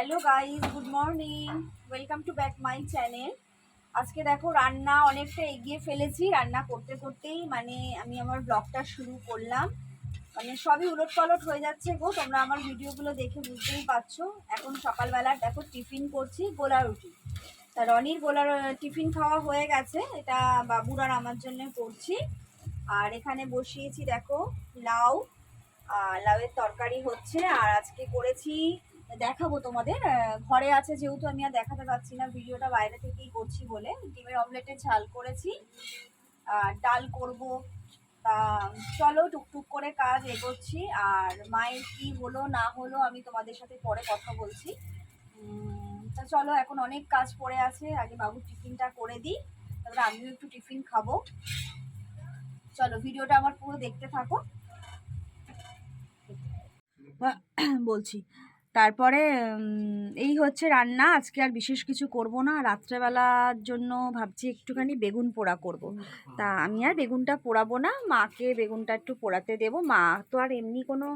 Hello guys good morning welcome to back my channel আজকে দেখো রান্না অনেকটা এগিয়ে ফেলেছি। রান্না করতে করতেই মানে আমি আমার ব্লগটা শুরু করলাম। মানে সবই উলট পালট হয়ে যাচ্ছে গো। তোমরা আমার ভিডিওগুলো দেখে বুঝতেই পারছ। এখন সকালবেলা দেখো টিফিন করছি গোলা রুটি। তা রনির গোলা টিফিন খাওয়া হয়ে গেছে। এটা বাবুর আর আমার জন্য করছি। আর এখানে বসিয়েছি দেখো লাউ। লাউয়ের তরকারি হচ্ছে। আর আজকে করেছি দেখাবো তোমাদের। ঘরে আছে যেহেতু আমি আর দেখাতে পারছি না, ভিডিওটা বাইরে থেকেই করছি বলে। ডিমের অমলেটের ঝাল করেছি। আর ডাল করব। তা, চলো টুকটুক করে কাজ এগোচ্ছি। আর মায়ের কি হলো, না হলো, আমি তোমাদের সাথে পরে কথা বলছি। তা চলো, এখন অনেক কাজ পড়ে আছে। আগে বাবুর টিফিনটা করে দিই। তারপরে আমিও একটু টিফিন খাব। চলো, ভিডিওটা আমার পুরো দেখতে থাকো। বলছি। তারপরে এই হচ্ছে রান্না। আজকে আর বিশেষ কিছু করব না। রাত্রেবেলার জন্য ভাবছি একটুখানি বেগুন পোড়া করব। তা আমি আর বেগুনটা পোড়াবো না। মাকে বেগুনটা একটু পোড়াতে দেব। মা তো আর এমনি কোনো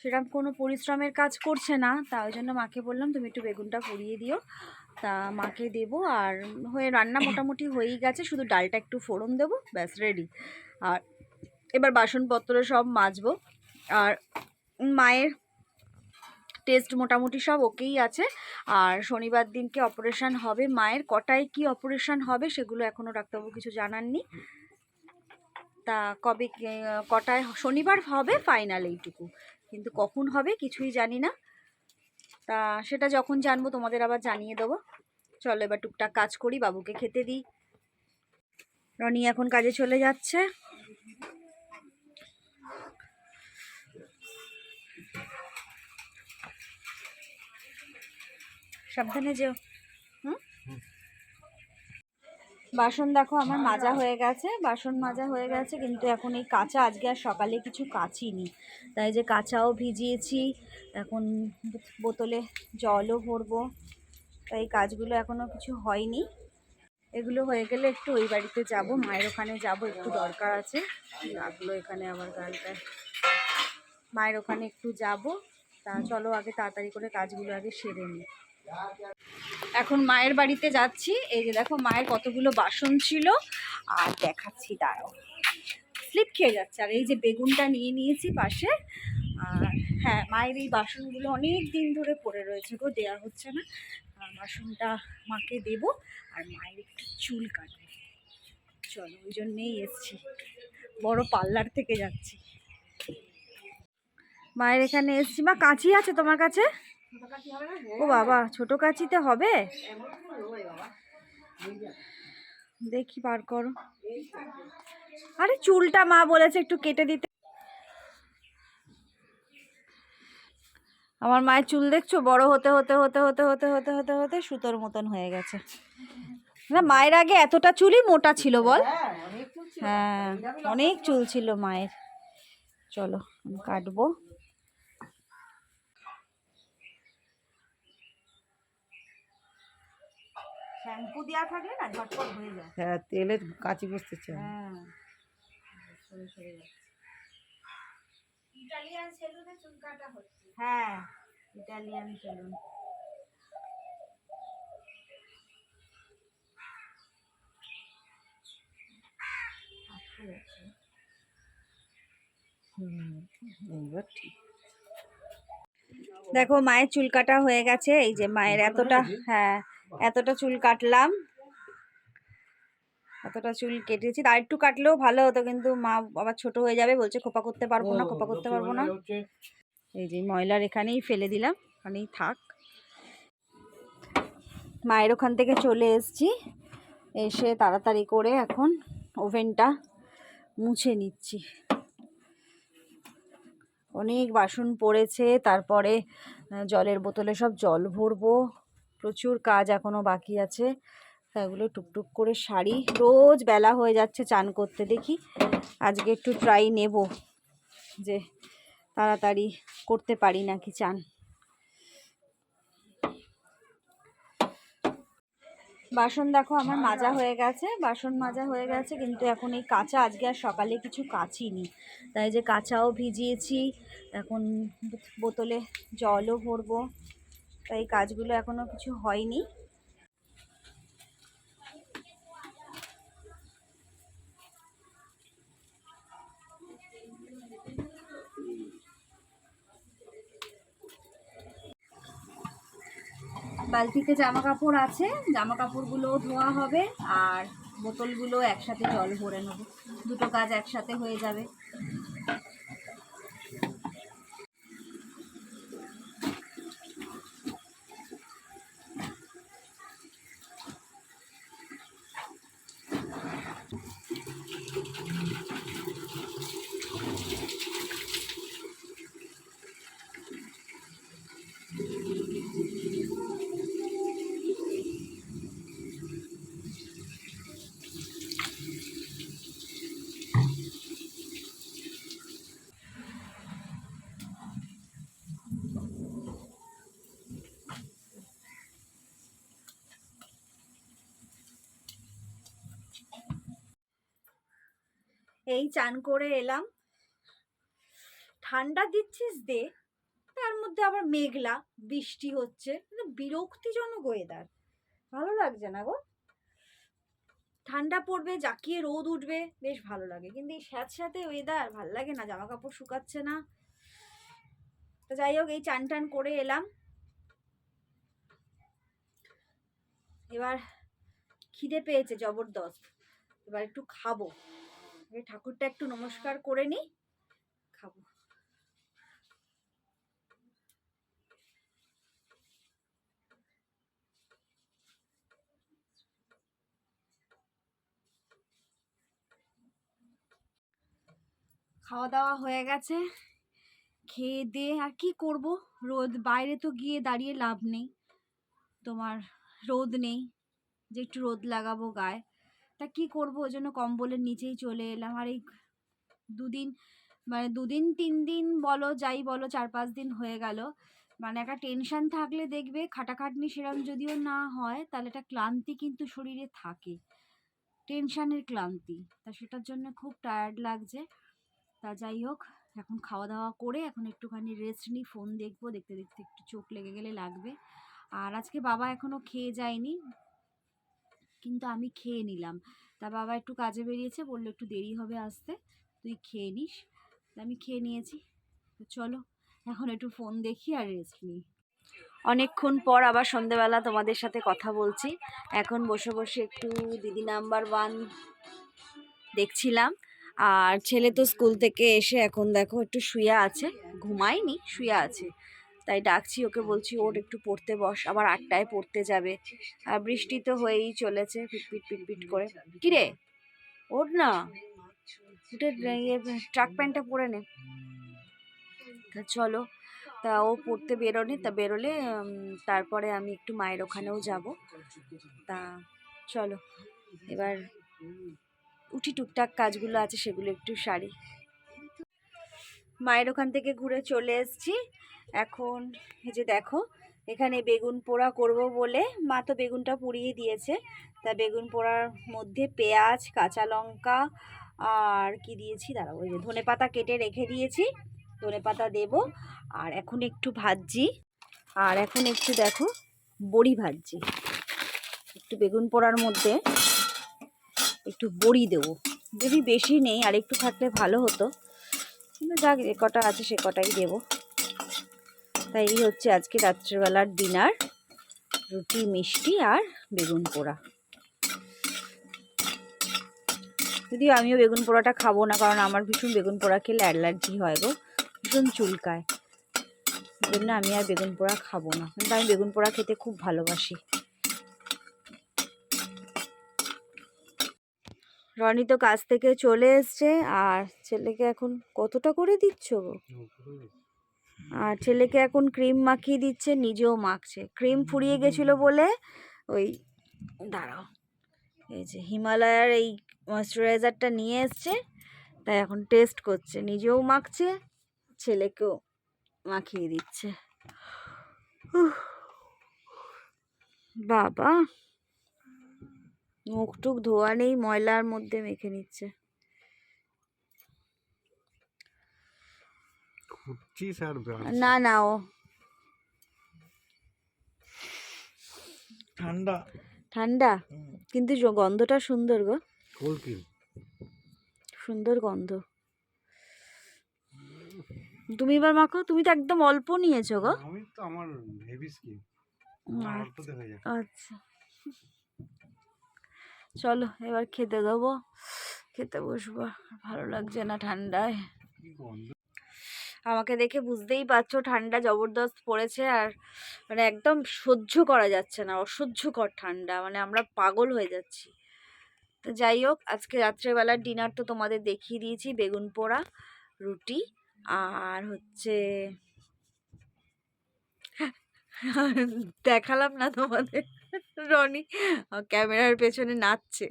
সেরকম কোনো পরিশ্রমের কাজ করছে না। তা ওই জন্য মাকে বললাম, তুমি একটু বেগুনটা পুড়িয়ে দিও। তা মাকে দেবো আর হয়ে রান্না মোটামুটি হয়েই গেছে। শুধু ডালটা একটু ফোড়ন দেবো, ব্যাস রেডি আর এবার বাসনপত্র সব মাজবো। আর মায়ের টেস্ট মোটামুটি সব ওকেই আছে। আর শনিবার দিনকে অপারেশন হবে, মায়ের কটায় কি অপারেশন হবে সেগুলো এখনও ডাক্তারবাবু কিছু জানাননি। তা কবে কটায় শনিবার হবে ফাইনাল এইটুকু। কিন্তু কখন হবে কিছুই জানি না। তা সেটা যখন জানব তোমাদের আবার জানিয়ে দেবো। চলো এবার টুকটাক কাজ করি, বাবুকে খেতে দিই। রনি এখন কাজে চলে যাচ্ছে। সাবধানে যেও। হুম? বাসন দেখো আমার মাজা হয়ে গেছে বাসন মাজা হয়ে গেছে কিন্তু এখন এই কাঁচা আজকে আর সকালে কিছু কাচিনি। তাই যে কাঁচাও ভিজিয়েছি এখন বোতলে জলও ভরবো তাই কাজগুলো এখনও কিছু হয়নি। এগুলো হয়ে গেলে একটু ওই বাড়িতে যাব মায়ের ওখানে যাব একটু দরকার আছে। লাগল এখানে আমার গালটা মায়ের ওখানে একটু যাব তা চলো আগে তাড়াতাড়ি করে কাজগুলো আগে সেরে নিই। এখন মায়ের বাড়িতে যাচ্ছি। এই যে দেখো, মায়ের কতগুলো বাসন ছিল। আর দেখাচ্ছি, দাঁড়াও। স্লিপ খেয়ে যাচ্ছে। আর এই যে বেগুনটা নিয়ে নিয়েছি পাশে। আর হ্যাঁ মায়ের এই বাসনগুলো অনেক দিন ধরে পড়ে রয়েছে গো দেওয়া হচ্ছে না। বাসনটা মাকে দেবো, আর মায়ের একটু চুল কাটবে। চলো, ওই জন্যেই এসছি। বড় পার্লার থেকে যাচ্ছি। মায়ের এখানে এসছি। মা, কাঁচি আছে তোমার কাছে? ও বাবা, ছোট কাঁচিতে হবে? দেখি বার করো। আরে চুলটা মা বলেছে একটু কেটে দিতে। আমার মায়ের চুল দেখছ? বড় হতে হতে হতে হতে হতে হতে হতে হতে সুতোর মতন হয়ে গেছে। না, মায়ের আগে এতটা চুলই মোটা ছিল বল? হ্যাঁ অনেক চুল ছিল মায়ের। চলো কাটবো। শ্যাম্পু দেওয়া থাকলে না ঝটপট হয়ে যায়। হ্যাঁ তেলে কাঁচি বসতে চাই হ্যাঁ। সরে সরে যাচ্ছে ইটালিয়ান সেলুনে চুল কাটা হচ্ছে। হ্যাঁ ইটালিয়ান সেলুন। এইবার ঠিক। দেখো মায়ের চুল কাটা হয়ে গেছে। এই যে মায়ের এতটা হ্যাঁ এতটা চুল কাটলাম। এতটা চুল কেটেছি। আর একটু কাটলেও ভালো হতো, কিন্তু মা আবার ছোট হয়ে যাবে, বলছে খোপা করতে পারব না, খোপা করতে পারব না। এই যে ময়লার এখানেই ফেলে দিলাম, ওখানেই থাক। মায়ের ওখান থেকে চলে এসেছি, এসে তাড়াতাড়ি করে এখন ওভেনটা মুছে নিচ্ছি। অনেক বাসন পড়েছে, তারপরে জলের বোতলে সব জল ভরবো। প্রচুর কাজ এখনও বাকি আছে। তাগুলো টুকটুক করে শাড়ি রোজ বেলা হয়ে যাচ্ছে চান করতে দেখি। আজকে একটু ট্রাই নেব যে তাড়াতাড়ি করতে পারি নাকি চান। বাসন দেখো আমার মাজা হয়ে গেছে। বাসন মাজা হয়ে গেছে কিন্তু এখন এই কাঁচা আজকে আর সকালে কিছু কাচিনি। তাই যে কাঁচাও ভিজিয়েছি। এখন বোতলে জলও ভরবো। তাই কাজগুলো এখনও কিছু হয়নি। বালতিতে জামা কাপড় আছে জামা কাপড়গুলো ধোয়া হবে আর বোতলগুলো একসাথে জল ভরে নেব। দুটো কাজ একসাথে হয়ে যাবে। এই চান করে এলাম। ঠান্ডা দিচ্ছিস দে, তার মধ্যে আবার মেঘলা, বৃষ্টি হচ্ছে কিন্তু বিরক্তিজনক ওয়েদার ভালো লাগছে না গো। ঠান্ডা পড়বে, জাকিয়ে রোদ উঠবে, বেশ ভালো লাগে। কিন্তু এই স্যাঁতস্যাঁতে ওয়েদার ভালো লাগে না জামা কাপড় শুকাচ্ছে না। তো যাই হোক, এই চান টান করে এলাম। এবার খিদে পেয়েছে, জবরদস্ত। এবার একটু খাব। ঠাকুরটা একটু নমস্কার করে নি। খাব। খাওয়া দাওয়া হয়ে গেছে। খেয়ে দিয়ে আর কি করব? রোদ, বাইরে তো গিয়ে দাঁড়িয়ে লাভ নেই। তোমার রোদ নেই। যে একটু রোদ লাগাবো গায়ে। তা কি করব? ওই জন্য কম্বলের নিচেই চলে এলাম। আর এই দুদিন মানে দুদিন, তিন দিন বলো, যাই বলো, চার পাঁচ দিন হয়ে গেল। মানে একটা টেনশন থাকলে দেখবে খাটাখাটনি সেরকম যদিও না হয়, তাহলে একটা ক্লান্তি কিন্তু শরীরে থাকে। টেনশানের ক্লান্তি। তা সেটার জন্য খুব টায়ার্ড লাগছে। তা যাই হোক, এখন খাওয়া দাওয়া করে এখন একটুখানি রেস্ট নিই ফোন দেখব, দেখতে দেখতে একটু চোখ লেগে গেলে লাগবে। আর আজকে বাবা এখনও খেয়ে যায়নি। কিন্তু আমি খেয়ে নিলাম। তা বাবা একটু কাজে বেরিয়েছে, বলল একটু দেরি হবে আসতে, তুই খেয়ে নিস। আমি খেয়ে নিয়েছি। তো চলো, এখন একটু ফোন দেখি আর রেস্ট নিই। অনেকক্ষণ পর আবার সন্ধেবেলা তোমাদের সাথে কথা বলছি। এখন বসে বসে একটু দিদি নাম্বার ওয়ান দেখছিলাম। আর ছেলে তো স্কুল থেকে এসে এখন দেখো একটু শুয়ে আছে, ঘুমায়নি, শুয়ে আছে। তাই ডাকছি ওকে বলছি, ওর একটু পড়তে বস, আবার আটটায় পড়তে যাবে। আর বৃষ্টি তো হয়েই চলেছে পিটপিট পিটপিট করে। কিরে? ওর না। উঠে ইয়ে ট্রাক প্যান্টটা পরে নে। তা চলো, তা ও পড়তে বেরোনি, তা বেরোলে তারপরে আমি একটু মায়ের ওখানেও যাব। তা চলো, এবার উঠি, টুকটাক কাজগুলো আছে সেগুলো একটু সারি। মায়ের ওখান থেকে ঘুরে চলে এসেছি। এখন এই যে দেখো, এখানে বেগুন পোড়া করব বলে মা তো বেগুনটা পুড়িয়ে দিয়েছে। তা বেগুন পোড়ার মধ্যে পেঁয়াজ, কাঁচা লঙ্কা আর কি দিয়েছি? দাঁড়াও, ওই যে ধনে পাতা কেটে রেখে দিয়েছি। ধনে পাতা দেবো। আর এখন একটু ভাজছি। আর এখন একটু দেখো, বড়ি ভাজছি। একটু বেগুন পোড়ার মধ্যে একটু বড়ি দেবো। যদি বেশি নেই আর একটু থাকলে ভালো হতো। কিন্তু যাক, যে কটা আছে সে কটাই দেবো। তাই এই হচ্ছে আজকে রাত্রেবেলার ডিনার, রুটি, মিষ্টি আর বেগুন পোড়া। যদিও আমিও বেগুন পোড়াটা খাব না, কারণ আমার ভীষণ বেগুন পোড়া খেলে অ্যালার্জি হয় গো, ভীষণ চুলকায়। জন্য আমি আর বেগুন পোড়া খাব না, কিন্তু আমি বেগুন পোড়া খেতে খুব ভালোবাসি। রনি তো কাজ থেকে চলে এসছে, আর ছেলেকে এখন কতটা করে দিচ্ছ গো? আর ছেলেকে এখন ক্রিম মাখিয়ে দিচ্ছে, নিজেও মাখছে। ক্রিম ফুরিয়ে গেছিল বলে ওই, দাঁড়াও, এই যে হিমালয়ার এই ময়শ্চারাইজারটা নিয়ে এসছে, তাই এখন টেস্ট করছে। নিজেও মাখছে, ছেলেকেও মাখিয়ে দিচ্ছে। বাবা মুখ টুক ধোয়া নেই, ময়লার মধ্যে মেখে নিচ্ছে। খুঁজছিস আর না না ও। ঠান্ডা। ঠান্ডা? কিন্তু গন্ধটা সুন্দর গো। কলকি সুন্দর গন্ধ। তুমি এবার মাখো তুমি তো একদম অল্প নিয়েছো গো। আমি তো আমার হেভি স্কিন যায়। আচ্ছা। চলো এবার খেতে দেবো। খেতে বসবো। ভালো লাগছে না ঠান্ডায়। কি গন্ধ? আমাকে দেখে বুঝতেই পারছ ঠান্ডা জবরদস্ত পড়েছে আর মানে একদম সহ্য করা যাচ্ছে না, অসহ্যকর ঠান্ডা মানে আমরা পাগল হয়ে যাচ্ছি। তো যাই হোক, আজকে রাত্রেবেলার ডিনার তো তোমাদের দেখিয়ে দিয়েছি, বেগুন পোড়া, রুটি আর হচ্ছে দেখালাম না তোমাদের, রনি ক্যামেরার পেছনে নাচছে।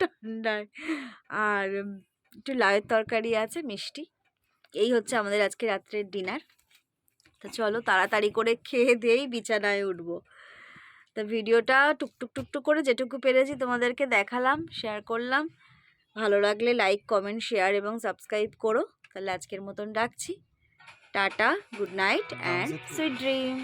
ঠান্ডায়। আর একটু লাউয়ের তরকারি আছে, মিষ্টি। এই হচ্ছে আমাদের আজকে রাত্রের ডিনার। তো চলো তাড়াতাড়ি করে খেয়ে দিয়েই বিছানায় উঠবো। তো ভিডিওটা টুকটুক টুকটুক করে যেটুকু পেরেছি তোমাদেরকে দেখালাম শেয়ার করলাম। ভালো লাগলে লাইক কমেন্ট শেয়ার এবং সাবস্ক্রাইব করো। তাহলে আজকের মতন রাখছি। Tata good night and sweet dream